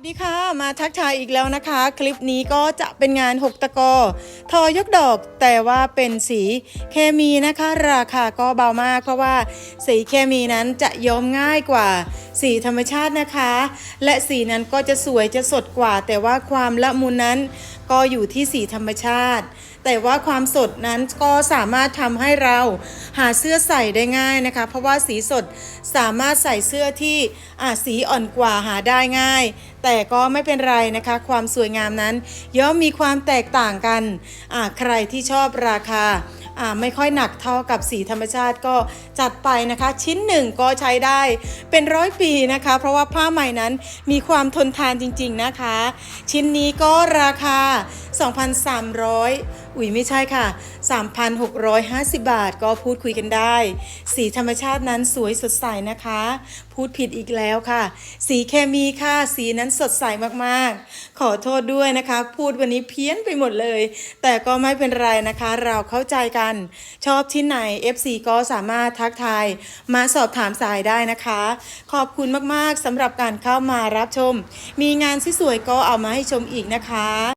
สวัสดีค่ะ มาทักทายอีกแล้วนะคะ คลิปนี้ก็จะเป็นงาน 6 ตะกอ ทอยกดอกแต่ว่าเป็นสีเคมีนะคะ ราคาก็เบามาก เพราะว่าสีเคมีนั้นจะย้อมง่ายกว่าสีธรรมชาตินะคะ และสีนั้นก็จะสวยจะสดกว่า แต่ว่าความละมุนนั้น ก็อยู่ที่สีธรรมชาติ แต่ว่าความสดนั้นก็สามารถทำให้เราหาเสื้อใส่ได้ง่ายนะคะ เพราะว่าสีสดสามารถใส่เสื้อที่อ่าสีอ่อนกว่าหาได้ง่าย แต่ก็ไม่เป็นไรนะคะ ความสวยงามนั้นย่อมมีความแตกต่างกันอ่าใครที่ชอบราคา ไม่ค่อยหนักเท่ากับสีธรรมชาติก็จัดไปนะคะ ชิ้นหนึ่งก็ใช้ได้เป็นร้อยปีนะคะ เพราะว่าผ้าใหม่นั้นมีความทนทานจริง ๆนะคะ ชิ้นนี้ก็ราคา 2,300 อุ้ยไม่ใช่ค่ะ 3,650 บาทก็พูดคุยกันได้ สีธรรมชาตินั้นสวยสดใสนะคะ พูดผิดอีกแล้วค่ะ สีเคมีค่ะ สีนั้นสดใสมากๆ ขอโทษด้วยนะคะ พูดวันนี้เพี้ยนไปหมดเลย แต่ก็ไม่เป็นไรนะคะ เราเข้าใจกัน ชอบที่ไหน FC ก็สามารถทักทายมาสอบถามสายได้นะคะ ขอบคุณมากๆสำหรับการเข้ามารับชม มีงานสวยๆก็เอามาให้ชมอีกนะคะ